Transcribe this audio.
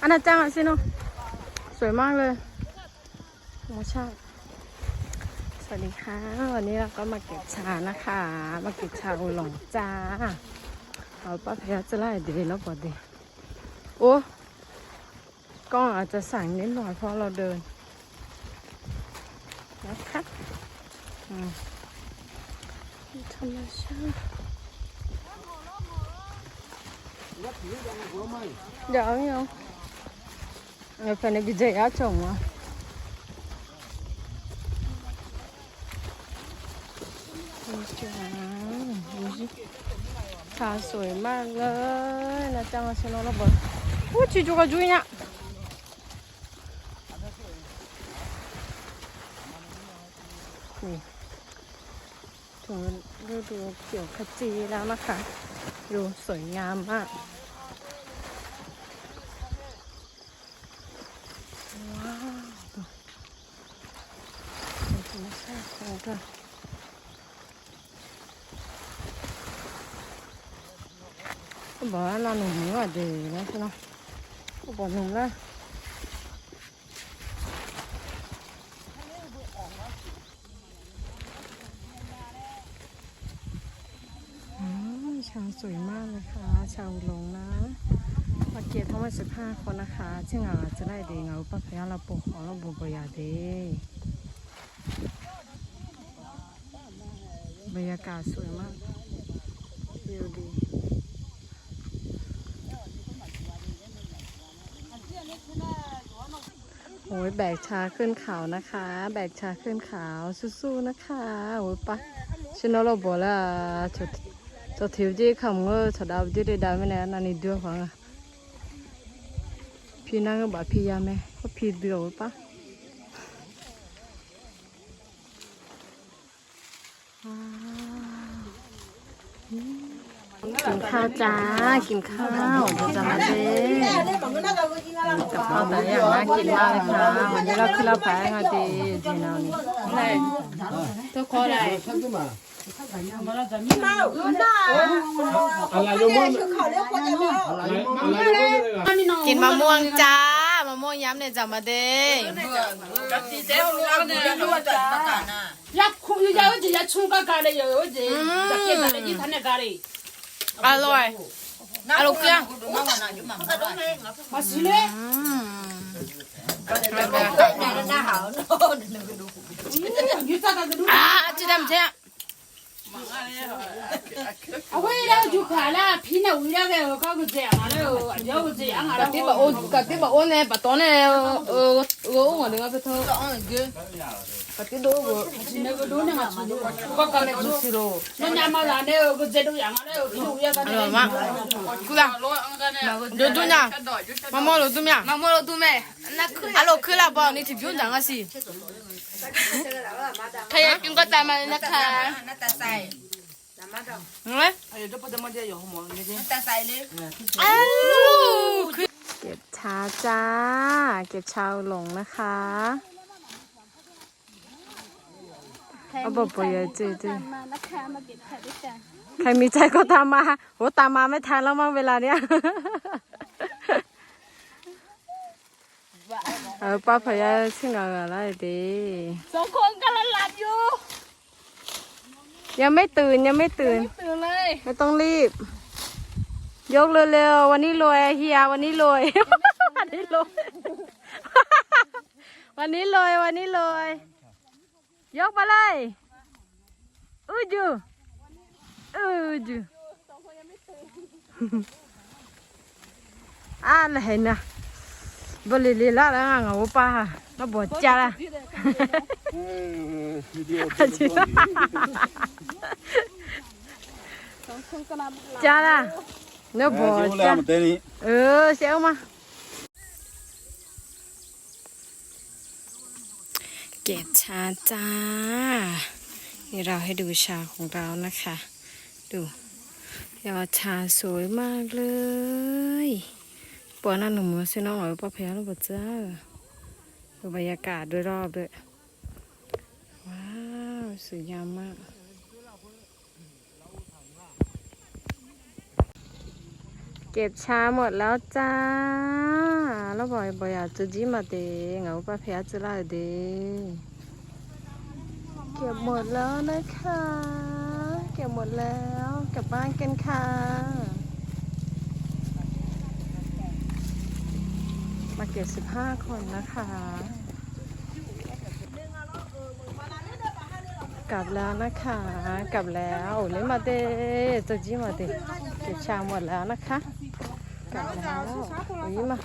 อันนั้นจังอะสิโนสวยมากเลยโอ้ใช่สวัสดีค่ะ วันนี้เราก็มาเก็บชานะคะ มาเก็บชาอุหลงจ้าเอาป้าพยจะไล่ดีแล้วบ่ดีโอ้กล้องอาจจะสั่งนิดหน่อยเพราะเราเดินนะคะธรรมชาติเดี๋ยวเดี๋ยวเออเป็นบิเจยาง อะจ้าดูสิขาสวยมากเลยนะจังฉันเอาระเบิดโอ้ชิจูกะจุยเนี่ยนี่ถึงฤดูเขียวขจีแล้วนะคะ ดูสวยงามมาก ว้าวดูเป็นธรรมชาติของกันก็บอกว่าเราหนุ่มนี่ว่าดีนะใช่ไหมก็บอกหนุ่มล้วอืมชาวสวยมากเลยค่ะ ชาวลงนะมาเกียรติทั้งหมดสิบห้าคนนะคะเช่งอาจะได้เดีเงาปะพยาเราปกของเราบุบยาเด บรรยากาศสวยมากวิวดีโอ้ยแบกชาขึ้นเขานะคะ แบกชาขึ้นเขาสู้ๆนะคะโอ้ยปะฉันเราบอกแล้วจะจะทิวจีคำก็จะดาวจีได้ดาวไม่แน่นานนี่เดือดฟังอะพี่นั่งก็บอกพี่ยามไหมพี่เดือดปะ กินข้าวจ้า กินข้าวจะมาเด้กับข้าวแต่ย่างน่ากินมากเลยค่ะวันนี้เราคือเราแพ้ไงดีดีนะนี่ทุกคนเลยกินมะม่วงจ้ามะม่วงย้ำเนี่ยจะมาเด้กับดีเจ้าลูกเนี่ยลูกจ้า 也苦，也也也出个咖喱，也也也，再给它那几坛子咖喱。阿罗哎，阿罗哥呀，好吃嘞！嗯，干得干得好，呵呵，那个卤，哎，你杀那个卤。啊，就那么样。快了，皮那为了个搞个这样了，要个这样了。搞点把我，搞点把我呢，把当呢，呃，我我那个头。当个。搞点多我，那个多那个粗，我搞那个粗。那伢妈那那个这都样了，皮为了个。妈妈，姑娘，就多伢，妈妈了多伢，妈妈了多没？那去，阿罗去了吧？你去不用讲个事。他要经过咱们那看。那大赛。 เลยนะคะเฮ้ยอ้าวเก็บชาจ้า เก็บชาวหลงนะคะเอาบอกปอยจีจีใครมีใจก็ตามมาโหตามมาไม่ทันแล้วมั้งเวลาเนี้ยเออป้าพยาชิงอะไรดีสองคนกำลังหลับอยู่ ยังไม่ตื่นยังไม่ตื่น ตื่นเลยไม่ต้องรีบ ยกเร็วๆวันนี้รวยเฮียวันนี้รวย วันนี้รวย วันนี้รวยวันนี้รวยยกมาเลยอือจูอือจูอ่าเลยเห็นนะ บริลีละแล้วงาป้ามาบดจ้าละวิดีโอจ้าละเนื้อบดแล้จ้าวมันเต้นี่เออเสียวมาเก็บชาจ้า นี่เราให้ดูชาของเรานะคะ ดูยอดชาสวยมากเลยป วนั่นหนุ่มเส้นน้องหน่อยป้าแพ้แล้วปะจ้าดูบรรยากาศด้วยรอบด้วยว้าวสวยงามมากเก็บชาหมดแล้วจ้าแล้วบ่อยบ่อยอะจะจีมาเดงเอาป้าแพ้จะไล่เดเก็บหมดแล้วนะคะ เก็บหมดแล้วกลับบ้านกันค่ะ มาเก็บสิบห้าคนนะคะ กลับแล้วนะคะ กลับแล้วเลยมาเดจะจีมาเดเก็บชาหมดแล้วนะคะ กลับแล้วอุ้ยมา